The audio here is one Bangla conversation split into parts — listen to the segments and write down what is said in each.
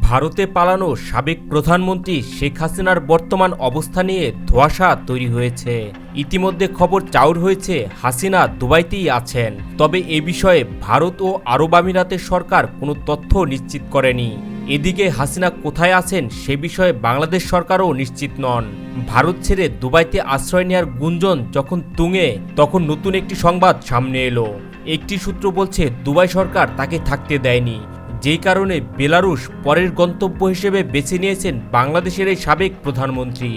ভারতে পালানো সাবেক প্রধানমন্ত্রী শেখ হাসিনার বর্তমান অবস্থা নিয়ে ধোঁয়াশা তৈরি হয়েছে। ইতিমধ্যে খবর চাউর হয়েছে, হাসিনা দুবাইতেই আছেন। তবে এ বিষয়ে ভারত ও আরব আমিরাতের সরকার কোনো তথ্য নিশ্চিত করেনি। এদিকে হাসিনা কোথায় আছেন সে বিষয়ে বাংলাদেশ সরকারও নিশ্চিত নন। ভারত ছেড়ে দুবাইতে আশ্রয় নেওয়ার গুঞ্জন যখন তুঙে তখন নতুন একটি সংবাদ সামনে এলো। একটি সূত্র বলছে, দুবাই সরকার তাকে থাকতে দেয়নি। যেই কারণে বেলারুশ পরের গন্তব্য হিসেবে বেছে নিয়েছেন বাংলাদেশের এই সাবেক প্রধানমন্ত্রী।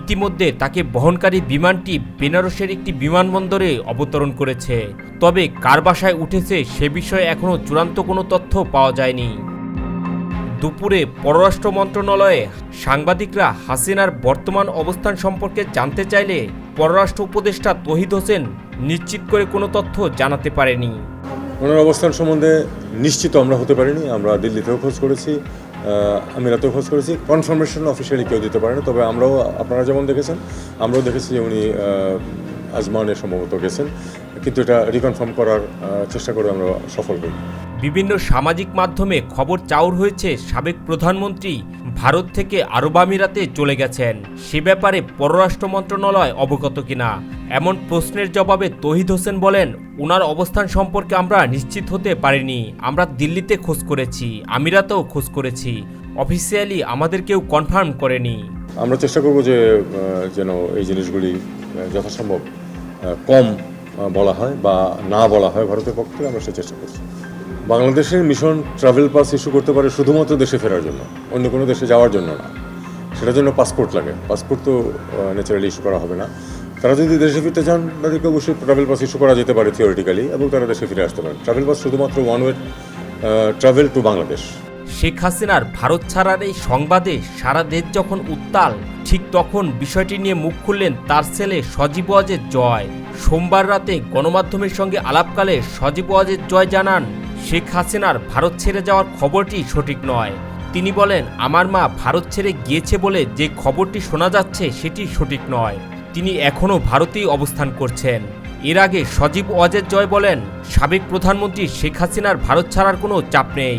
ইতিমধ্যে তাকে বহনকারী বিমানটি বেনারসের একটি বিমানবন্দরে অবতরণ করেছে। তবে কার বাসায় উঠেছে সে বিষয়ে এখনও চূড়ান্ত কোনো তথ্য পাওয়া যায়নি। দুপুরে পররাষ্ট্র মন্ত্রণালয়ে সাংবাদিকরা হাসিনার বর্তমান অবস্থান সম্পর্কে জানতে চাইলে পররাষ্ট্র উপদেষ্টা তহিদ হোসেন নিশ্চিত করে কোনো তথ্য জানাতে পারেনি। ওনার অবস্থান সম্বন্ধে নিশ্চিত আমরা হতে পারিনি, আমরা দিল্লিতেও খোঁজ করেছি আমিরাতেও খোঁজ করেছি। কনফার্মেশন অফিসিয়ালি কেউ দিতে পারেনি, তবে আমরাও, আপনারা যেমন দেখেছেন, আমরাও দেখেছি যে উনি আজমানে সম্ভবত গেছেন। কিন্তু এটা রিকনফার্ম করার চেষ্টা করে আমরা সফল হই। বিভিন্ন সামাজিক মাধ্যমে খবর চাউর হয়েছে সাবেক প্রধানমন্ত্রী ভারত থেকে আরব আমিরাতে চলে গেছেন। সে ব্যাপারে পররাষ্ট্র মন্ত্রণালয় অবগত কিনা? এমন প্রশ্নের জবাবে তহিদ হোসেন বলেন ওনার অবস্থান সম্পর্কে আমরা নিশ্চিত হতে পারিনি। আমরা দিল্লিতে খোঁজ করেছি আমিরাতেও খোঁজ করেছি। অফিসিয়ালি আমাদের কেউ কনফার্ম করেনি। আমরা চেষ্টা করব যে যেন এই জিনিসগুলি যথাসম্ভব কম বলা হয় বা না বলা হয় ভারতের পক্ষ থেকে আমরা সে চেষ্টা করছি। বাংলাদেশের মিশন ট্রাভেল পাস ইস্যু করতে পারে শুধুমাত্র দেশে ফেরার জন্য, অন্য কোনো দেশে যাওয়ার জন্য না। সেটার জন্য পাসপোর্ট লাগে। পাসপোর্ট তো ন্যাচারালি ইস্যু করা হবে না। তারা যদি দেশে ফিরতে চান, তাদেরকে অবশ্যই ট্রাভেল পাস ইস্যু করা যেতে পারে থিওরিটিক্যালি এবং তারা দেশে ফিরে আসতে পারেন। ট্রাভেল পাস শুধুমাত্র one way travel to Bangladesh Sheikh হাসিনার ভারত ছাড়ার এই সংবাদে সারা দেশ যখন উত্তাল, ঠিক তখন বিষয়টি নিয়ে মুখ খুললেন তার ছেলে সজীব ওয়াজের জয়। সোমবার রাতে গণমাধ্যমের সঙ্গে আলাপকালে সজীব ওয়াজের জয় জানান, শেখ হাসিনার ভারত ছেড়ে যাওয়ার খবরটি সঠিক নয়। তিনি বলেন, আমার মা ভারত ছেড়ে গিয়েছে বলে যে খবরটি শোনা যাচ্ছে সেটি সঠিক নয়। তিনি এখনও ভারতেই অবস্থান করছেন। এর আগে সজীব ওয়াজের জয় বলেন, সাবেক প্রধানমন্ত্রী শেখ হাসিনার ভারত ছাড়ার কোনো চাপ নেই।